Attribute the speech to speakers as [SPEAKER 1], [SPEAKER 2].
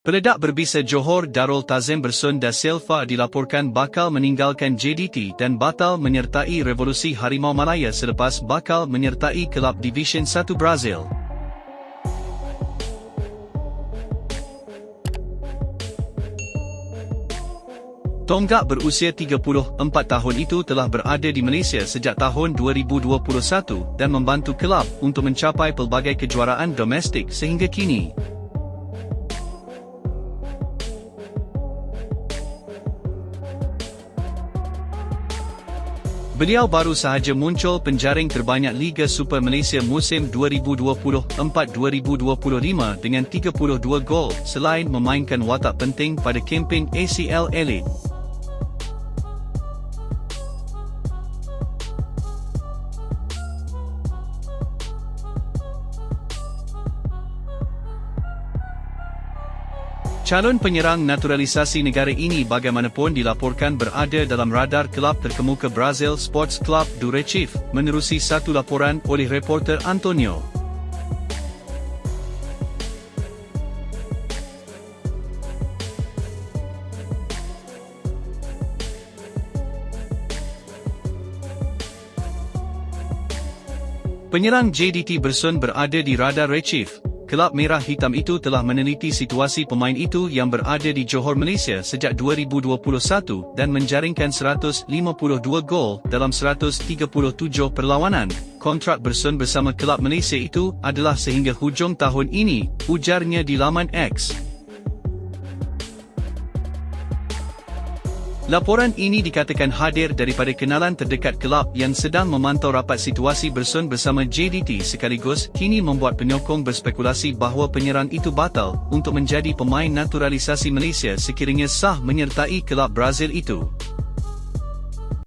[SPEAKER 1] Peledak berbisa Johor Darul Tazim Bersun da Silva dilaporkan bakal meninggalkan JDT dan batal menyertai Revolusi Harimau Malaya selepas bakal menyertai kelab Division 1 Brazil. Tonggak berusia 34 tahun itu telah berada di Malaysia sejak tahun 2021 dan membantu kelab untuk mencapai pelbagai kejuaraan domestik sehingga kini. Beliau baru sahaja muncul penjaring terbanyak Liga Super Malaysia musim 2024-2025 dengan 32 gol selain memainkan watak penting pada kempen ACL Elite. Calon penyerang naturalisasi negara ini bagaimanapun dilaporkan berada dalam radar kelab terkemuka Brazil Sports Club do Recife, menerusi satu laporan oleh reporter Antonio. Penyerang JDT Bersun berada di radar Recife, Kelab Merah Hitam itu telah meneliti situasi pemain itu yang berada di Johor Malaysia sejak 2021 dan menjaringkan 152 gol dalam 137 perlawanan. Kontrak bersun bersama kelab Malaysia itu adalah sehingga hujung tahun ini, ujarnya di laman X. Laporan ini dikatakan hadir daripada kenalan terdekat kelab yang sedang memantau rapat situasi bersun bersama JDT sekaligus kini membuat penyokong berspekulasi bahawa penyerang itu batal untuk menjadi pemain naturalisasi Malaysia sekiranya sah menyertai kelab Brazil itu.